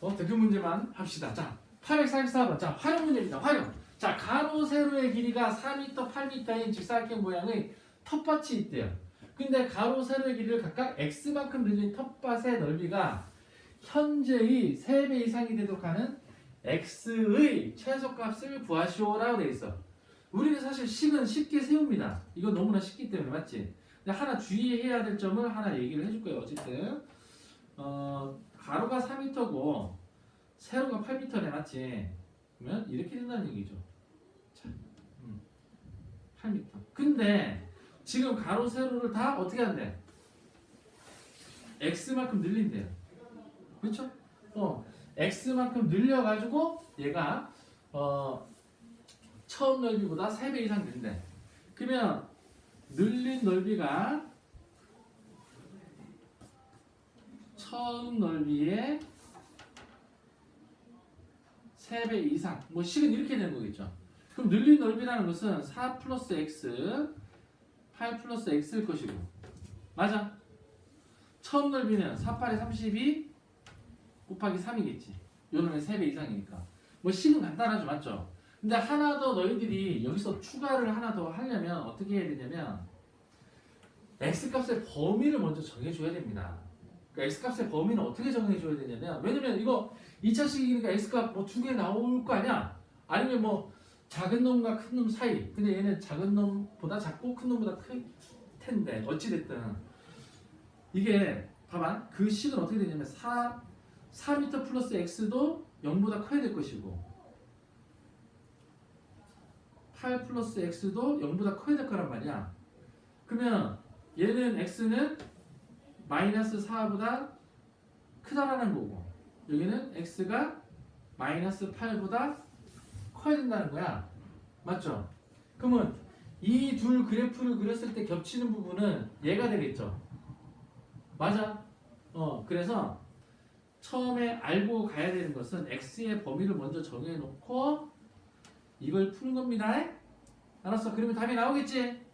어, 그 문제만 합시다. 자, 844번. 자, 활용 문제입니다. 활용. 자, 가로 세로의 길이가 4m, 8m인 직사각형 모양의 텃밭이 있대요. 근데 가로 세로의 길이를 각각 x만큼 늘린 텃밭의 넓이가 현재의 3배 이상이 되도록 하는 x의 최소값을 구하시오라고 돼 있어. 우리는 사실 식은 쉽게 세웁니다. 이거 너무나 쉽기 때문에 맞지? 근데 하나 주의해야 될 점을 하나 얘기를 해줄 거예요. 어쨌든 어, 가로가 4m고 세로가 8m네 맞지? 그러면 이렇게 된다는 얘기죠. 자, 음, 8m. 근데 지금 가로 세로를 다 어떻게 한대? x만큼 늘린대요. 그렇죠? 어, x만큼 늘려가지고 얘가 어, 처음 넓이보다 3배 이상 는대. 그러면 늘린 넓이가 처음 넓이의 3배 이상. 뭐 식은 이렇게 되는 거겠죠. 그럼 늘린 넓이라는 것은 4 플러스 x, 8 플러스 x일 것이고. 맞아? 처음 넓이는 4, 8에 32 곱하기 3이겠지. 요놈의 3배 이상이니까. 뭐 식은 간단하죠. 맞죠? 근데 하나 더 너희들이 여기서 추가를 하나 더 하려면 어떻게 해야 되냐면 x값의 범위를 먼저 정해줘야 됩니다. 그러니까 x값의 범위는 어떻게 정해줘야 되냐면 왜냐면 이거 2차식이니까 x값 뭐 두 개 나올 거 아니야? 아니면 뭐 작은 놈과 큰 놈 사이 근데 얘는 작은 놈보다 작고 큰 놈보다 클 텐데 어찌됐든 이게 봐봐 그 식은 어떻게 되냐면 4, 4m 플러스 x도 0보다 커야 될 것이고 8 플러스 x도 0보다 커야 될 거란 말이야. 그러면 얘는 x는 마이너스 4보다 크다라는 거고 여기는 x가 마이너스 8보다 커야 된다는 거야. 맞죠? 그러면 이 둘 그래프를 그렸을 때 겹치는 부분은 얘가 되겠죠. 맞아. 어, 그래서 처음에 알고 가야 되는 것은 x의 범위를 먼저 정해 놓고 이걸 푸는 겁니다. 알았어? 그러면 답이 나오겠지?